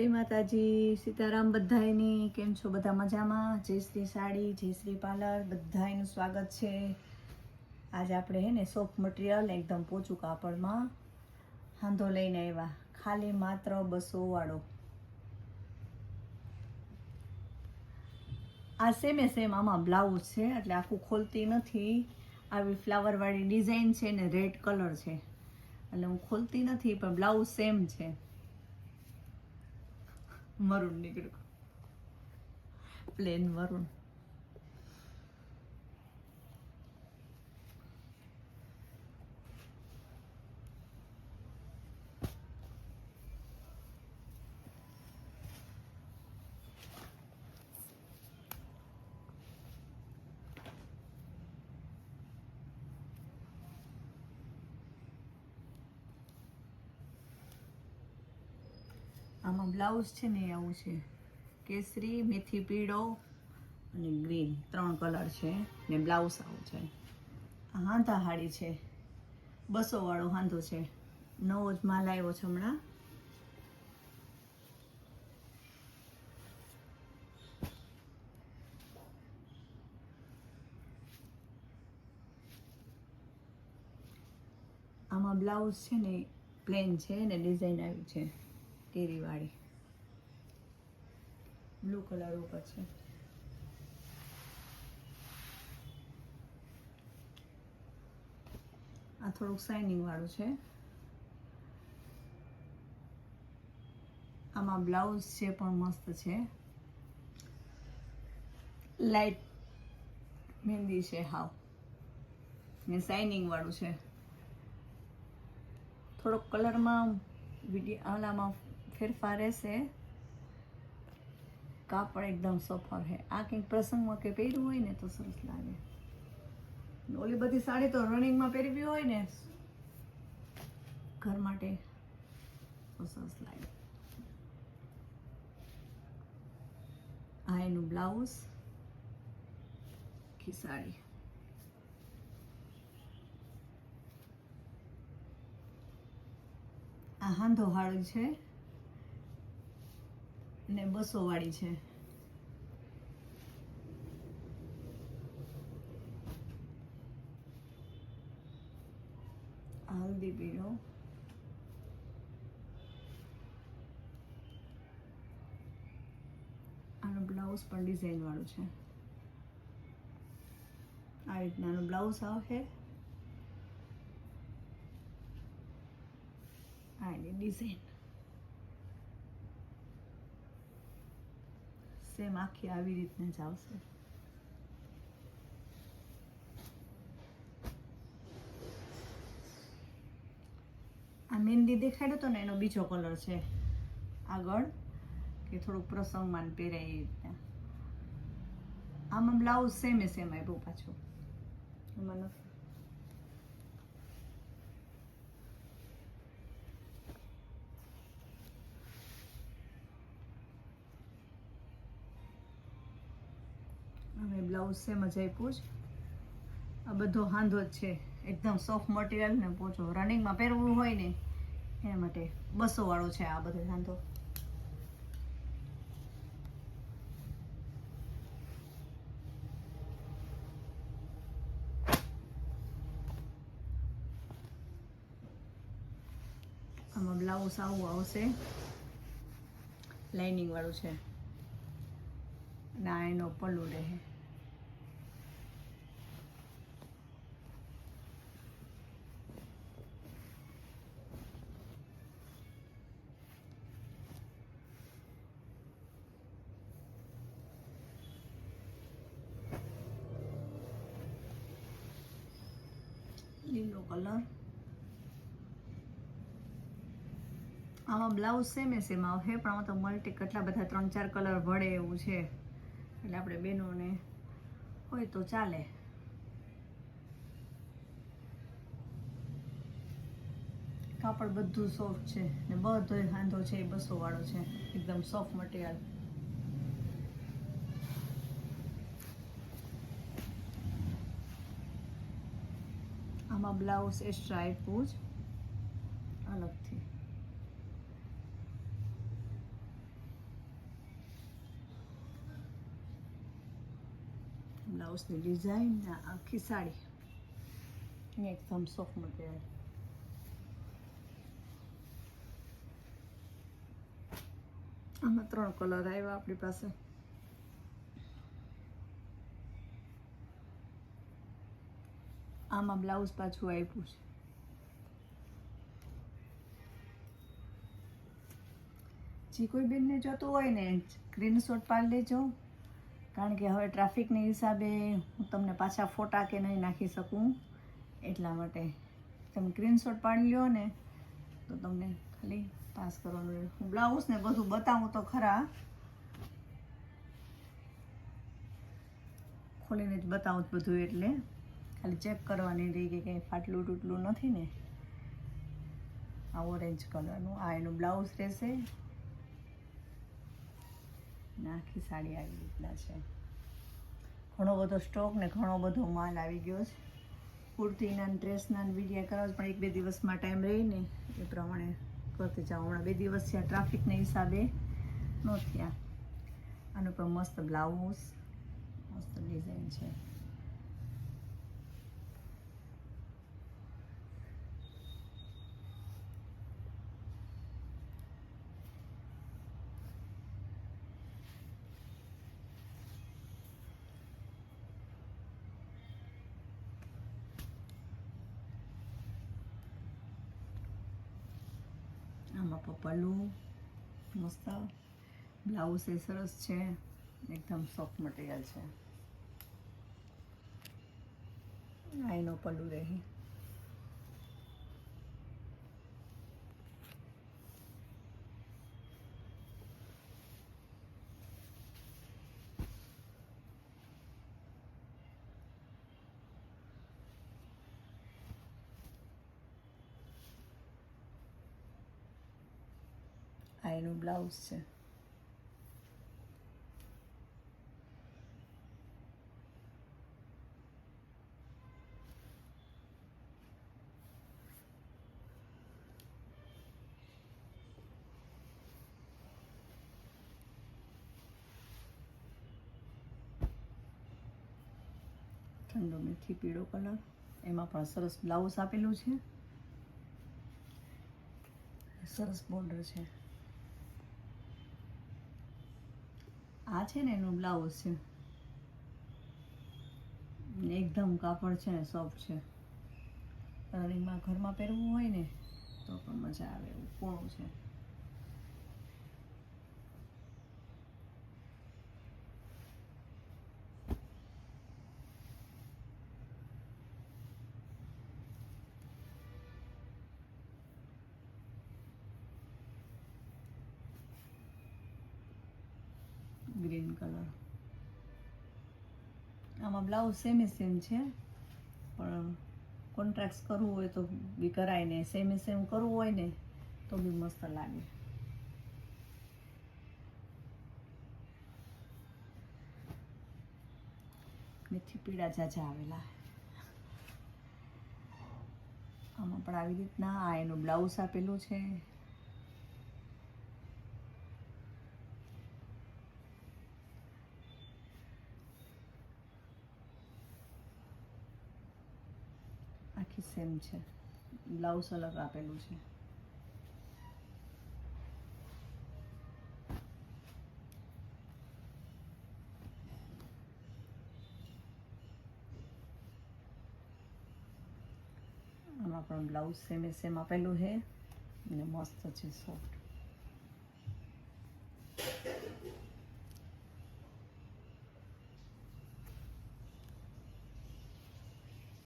જય માતાજી, સીતારામ બધાયની, કેમ છો બધા મજામાં? જય શ્રી સાડી, જય શ્રી પાર્લર, બધાયનું સ્વાગત છે. આજે આપણે હે ને સોફ્ટ મટીરિયલ એકદમ પોચું કાપડમાં હાંધો લઈને આવ્યા. ખાલી માત્ર બસો વાળો. આ સેમે સેમ આમાં બ્લાઉઝ છે, એટલે આખું ખોલતી નથી. આવી ફ્લાવરવાળી ડિઝાઇન છે ને રેડ કલર છે. એટલે હું ખોલતી નથી, પણ બ્લાઉઝ સેમ છે. મરૂન નીકળ્યું. પ્લેન મરૂન આમાં બ્લાઉઝ છે ને આવું છે. કેસરી, મેથી પીળો અને ગ્રીન ત્રણ કલર છે ને બ્લાઉઝ આવું છે. હાંધા હાડી છે. બસો વાળો હાંધો છે. નવો જ માલ આવ્યો છે હમણાં. આમાં બ્લાઉઝ છે ને પ્લેન છે ને ડિઝાઇન આવી છે. કેરીવાળી બ્લુ કલર ઉપર છે. આ થોડુંક શાઇનિંગ વાળું છે. આમાં બ્લાઉઝ છે પણ મસ્ત છે. લાઈટ મહેંદી છે, હાવ. ને શાઇનિંગ વાળું છે. થોડોક કલરમાં વીડિયો આલામાં ફેરફાર રહેશે કાપડ એકદમ સોફા છે આ કંઈક પ્રસંગમાં કે પહેર્યું હોય ને તો સરસ લાગે. ઓલી બધી સાડી તો રનિંગમાં પહેરવી હોય ને, ઘર માટે તો સરસ લાગે. આ એનું બ્લાઉઝ ખિસાડી આ હાંધો હાળી છે. ને બસો વાળી છે. હલ્દી પીળો આનું બ્લાઉઝ પણ ડિઝાઇન વાળું છે. આ રીતનાનું બ્લાઉઝ આવશે. આ એની ડિઝાઇન સેમ આખી આવી રીતને જ આવશે. આ મહેંદી દેખાડ્યો હતો ને, એનો બીજો કલર છે. આગળ, કે થોડુંક પ્રસંગમાં પહેરાય એ રીતના. આમાં બ્લાઉઝ સેમે સેમ આપ્યું પાછું. એમાં બ્લાઉઝ છે જ. પૂછ આ બધો હાંધો જ છે. એકદમ સોફ્ટ મટીરિયલ ને પોચો. રનિંગમાં પહેરવું હોય ને, એના માટે બસો વાળો છે આ બધો હાંધો. આમાં બ્લાઉઝ આવું આવશે. લાઇનિંગ વાળું છે. ના એનો પલ્લુ રહે. લીલો કલર આમાં બ્લાઉઝ સેમ સેમ આવશે પણ આમાં તો મલ્ટી કેટલા બધા ત્રણ ચાર કલર વળે એવું છે. એટલે આપણે બહેનોને હોય તો ચાલે. કાપડ બધું સોફ્ટ છે ને બધો હાંધો છે, એ બસો વાળો છે. એકદમ સોફ્ટ મટીરિયલ આમાં બ્લાઉઝ એ સ્ટ્રાઈપ જ અલગથી. બ્લાઉઝની ડિઝાઇન ને આખી સાડી. એક થમ્સ ઓફ મટીરિયલ આમાં ત્રણ કલર આવ્યા આપણી પાસે. આમાં બ્લાઉઝ પાછું આપ્યું છે. જે કોઈ બેનને જોતું હોય ને સ્ક્રીનશોટ પાડી લેજો. કારણ કે હવે ટ્રાફિકની હિસાબે હું તમને પાછા ફોટા કે નહીં નાખી શકું. એટલા માટે તમે સ્ક્રીનશોટ પાડી લ્યો ને, તો તમને ખાલી પાસ કરવાનું હું બ્લાઉઝ ને બધું બતાવું તો ખરા. ખોલીને જ બતાવું બધું એટલે. ખાલી ચેક કરવાની રહી કે કંઈ ફાટલું તૂટલું નથી ને? આ ઓરેન્જ કલરનું આ એનું બ્લાઉઝ રહેશે. આખી સાડી આવી રીતના છે. ઘણો બધો સ્ટોક ને ઘણો બધો માલ આવી ગયો છે. કુર્તીના ડ્રેસના વિડીયા કરવા પણ એક બે દિવસમાં ટાઈમ રહીને એ પ્રમાણે કરતી જાઉં. હમણાં બે દિવસ ત્યાં ટ્રાફિકના હિસાબે ન થયા. આનું પણ મસ્ત બ્લાઉઝ મસ્ત ડિઝાઇન છે. આમાં પપ્પલું મસ્ત. બ્લાઉઝ એ સરસ છે. એકદમ સોફ્ટ મટીરિયલ છે. આ પલ્લું પલ્લુ રહી. આ એનું બ્લાઉઝ છે ઠંડો મીઠી પીળો કલર એમાં પણ સરસ બ્લાઉઝ આપેલું છે સરસ બોર્ડર છે આ છે ને એનું બ્લાઉઝ છે. એકદમ કાપડ છે ને સોફ્ટ છે. રનિંગમાં ઘરમાં પહેરવું હોય ને, તો પણ મજા આવે, એવું કોણું છે? ગ્રીન કલર આમાં બ્લાઉઝ સેમી સેમ છે, પણ કોન્ટ્રાક્ટ કરવું હોય તો બી કરાય ને. સેમી સેમ કરવું હોય ને તો બી મસ્ત લાગે. મેથી પીળા જાજા આવેલા. આમાં પણ આવી રીતના આ એનું બ્લાઉઝ આપેલું છે. આખી સેમ છે. બ્લાઉઝ અલગ આપેલું છે. આમાં પણ બ્લાઉઝ સેમે સેમ આપેલું છે. અને મસ્ત છે સોફ્ટ